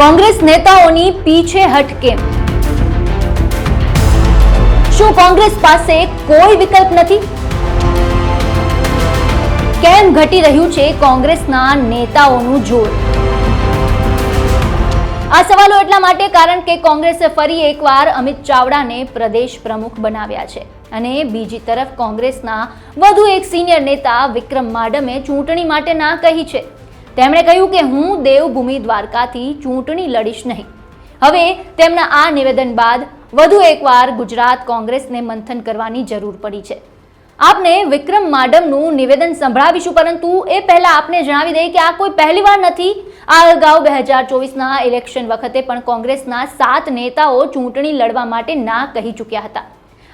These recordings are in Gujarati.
કોંગ્રેસ નેતાઓની પીછેહટ કેમ શું કોંગ્રેસ પાસે કોઈ વિકલ્પ નથી? કેમ ઘટી રહ્યું છે કોંગ્રેસના નેતાઓનું જોર? આ સવાલો એટલા માટે કારણ કે કોંગ્રેસે ફરી એકવાર અમિત ચાવડાને પ્રદેશ પ્રમુખ બનાવ્યા છે અને બીજી તરફ કોંગ્રેસના વધુ એક સિનિયર નેતા વિક્રમ માડમે ચૂંટણી માટે ના કહી છે. તેમણે કહ્યું કે હું દેવભૂમિ દ્વારકાથી ચૂંટણી લડીશ નહીં. હવે તેમના આ નિવેદન બાદ વધુ એકવાર ગુજરાત કોંગ્રેસને મંથન કરવાની જરૂર પડી છે. આપને વિક્રમ માડમનું નિવેદન સંભળાવીશું, પરંતુ એ પહેલા આપને જણાવી દઈએ કે આ કોઈ પહેલીવાર નથી. આ અગાઉ બે હજાર ચોવીસના ઇલેક્શન વખતે પણ કોંગ્રેસના સાત નેતાઓ ચૂંટણી લડવા માટે ના કહી ચૂક્યા હતા.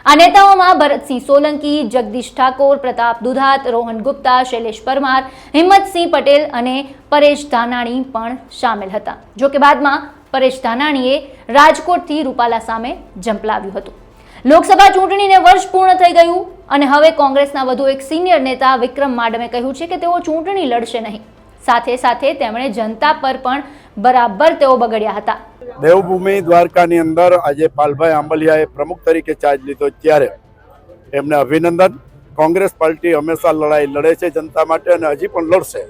આ નેતાઓમાં ભરતસિંહ સોલંકી, જગદીશ ઠાકોર, પ્રતાપ દુધાત, રોહન ગુપ્તા, શૈલેષ પરમાર, હિંમતસિંહ પટેલ અને પરેશ ધાનાણી પણ સામેલ હતા. જોકે બાદમાં પરેશ ધાનાણીએ રાજકોટથી રૂપાલા સામે ઝંપલાવ્યું હતું. લોકસભા ચૂંટણીને વર્ષ પૂર્ણ થઈ ગયું અને હવે કોંગ્રેસના વધુ એક સિનિયર નેતા વિક્રમ માડમે કહ્યું છે કે તેઓ ચૂંટણી લડશે નહીં. સાથે સાથે તેમણે જનતા પર પણ બરાબર તેઓ બગડ્યા હતા. દેવભૂમિ દ્વારકાની અંદર આજે પાલભાઈ આંબલિયાએ પ્રમુખ તરીકે ચાર્જ લીધો ત્યારે. એમને અભિનંદન. કોંગ્રેસ પાર્ટી હંમેશા લડાઈ લડે છે જનતા માટે અને હજી પણ લડશે.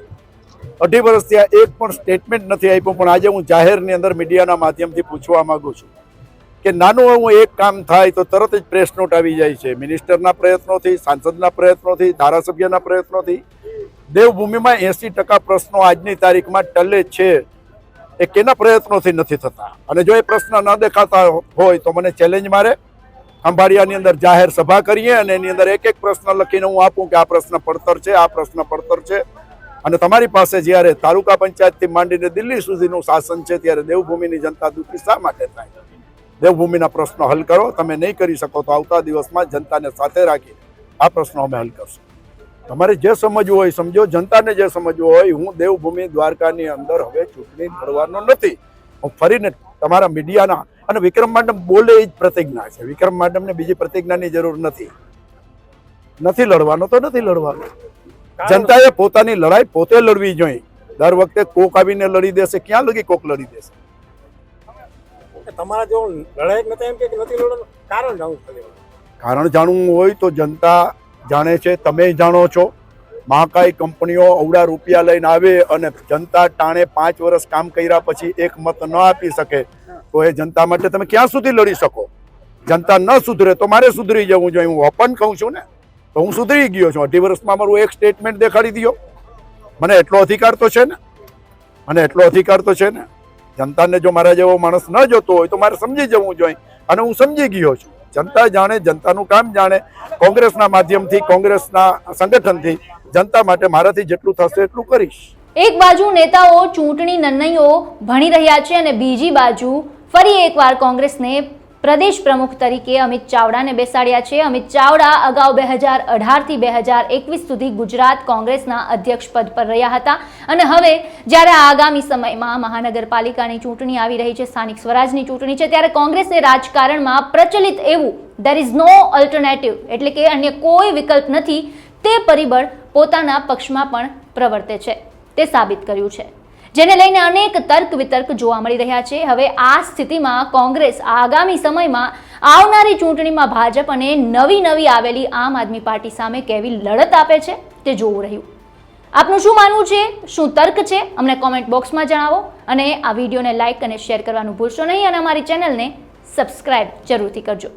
અઢી વર્ષથી આ એક પણ સ્ટેટમેન્ટ નથી આપ્યું, પણ આજે હું જાહેરની અંદર મીડિયાના માધ્યમથી પૂછવા માંગુ છું કે નાનું એવું એક કામ થાય તો તરત જ પ્રેસ નોટ આવી જાય છે. મિનિસ્ટરના પ્રયત્નોથી, સાંસદના પ્રયત્નોથી, ધારાસભ્યના પ્રયત્નોથી. દેવભૂમિમાં એંસી ટકા પ્રશ્નો આજની તારીખમાં ટલે છે. એ કેના પ્રયત્નોથી નથી થતા? અને જો એ પ્રશ્ન ન દેખાતા હોય તો મને ચેલેન્જ મારે. ખંભાળિયાની અંદર જાહેર સભા કરીએ અને એની અંદર એક એક પ્રશ્ન લખીને હું આપું કે આ પ્રશ્ન પડતર છે, આ પ્રશ્ન પડતર છે. અને તમારી પાસે જ્યારે તાલુકા પંચાયતથી માંડીને દિલ્હી સુધીનું શાસન છે, ત્યારે દેવભૂમિની જનતા દુઃખી શા માટે થાય? દેવભૂમિના પ્રશ્નો હલ કરો. તમે નહીં કરી શકો તો આવતા દિવસમાં જનતાને સાથે રાખી આ પ્રશ્નો અમે હલ કરશું. તમારે જે સમજવું હોય સમજો. જનતાને જે સમજવું હોય હું દેવભૂમિ દ્વારકાની અંદર હવે ચૂંટણી લડવાનો નથી. હું ફરીને તમારા મીડિયાના અને વિક્રમ માડમ બોલે એ જ પ્રતિજ્ઞા છે. વિક્રમ માડમને બીજી પ્રતિજ્ઞાની જરૂર નથી. નથી લડવાનો તો નથી લડવાનો. જનતાએ પોતાની લડાઈ પોતે લડવી જોઈએ. દર વખતે કોક આવીને લડી દેશે ક્યાં લગી કોક લડી દેશે? તમારા જેવો લડાઈ નથી એમ કે નથી લડવાનું? કારણ જાણવું કારણ જાણવું હોય તો જનતા જાણે છે, તમે જાણો છો. મહાકાય કંપનીઓ અવડા રૂપિયા લઈને આવે અને જનતા ટાણે પાંચ વર્ષ કામ કર્યા પછી એક મત ન આપી શકે, તો એ જનતા માટે તમે ક્યાં સુધી લડી શકો? જનતા ન સુધરે તો મારે સુધરી જવું જોઈએ. હું ઓપન કહું છું ને, તો હું સુધરી ગયો છું. અઢી વર્ષમાં મારું એક સ્ટેટમેન્ટ દેખાડી દો મને એટલો અધિકાર તો છે ને, મને એટલો અધિકાર તો છે ને. જનતાને જો મારા જેવો માણસ ન જોતો હોય તો મારે સમજી જવું જોઈએ. અને હું સમજી ગયો છું. જનતા જાણે, જનતાનું કામ જાણે. કોંગ્રેસના માધ્યમથી, કોંગ્રેસના સંગઠનથી જનતા માટે મારાથી જેટલું થશે એટલું કરીશ. એક બાજુ નેતાઓ ચૂંટણી નિર્ણયો ભણી રહ્યા છે અને બીજી બાજુ ફરી એકવાર કોંગ્રેસને પ્રદેશ પ્રમુખ તરીકે અમિત ચાવડાને બેસાડ્યા છે. અમિત ચાવડા અગાઉ બે હજાર અઢારથી બે હજાર એકવીસ સુધી ગુજરાત કોંગ્રેસના અધ્યક્ષ પદ પર રહ્યા હતા. અને હવે જ્યારે આગામી સમયમાં મહાનગરપાલિકાની ચૂંટણી આવી રહી છે, સ્થાનિક સ્વરાજની ચૂંટણી છે, ત્યારે કોંગ્રેસને રાજકારણમાં પ્રચલિત એવું દેર ઇઝ નો અલ્ટરનેટિવ એટલે કે અન્ય કોઈ વિકલ્પ નથી, તે પરિબળ પોતાના પક્ષમાં પણ પ્રવર્તે છે. તે સાબિત કર્યું છે. જેને લઈને અનેક તર્ક વિતર્ક જોવા મળી રહ્યા છે. હવે આ સ્થિતિમાં કોંગ્રેસ આગામી સમયમાં આવનારી ચૂંટણીમાં ભાજપ અને નવી નવી આવેલી આમ આદમી પાર્ટી સામે કેવી લડત આપે છે તે જોવું રહ્યું. આપનું શું માનવું છે? શું તર્ક છે? અમને કોમેન્ટ બોક્સમાં જણાવો અને આ વિડીયોને લાઇક અને શેર કરવાનું ભૂલશો નહીં અને અમારી ચેનલને સબસ્ક્રાઇબ જરૂરથી કરજો.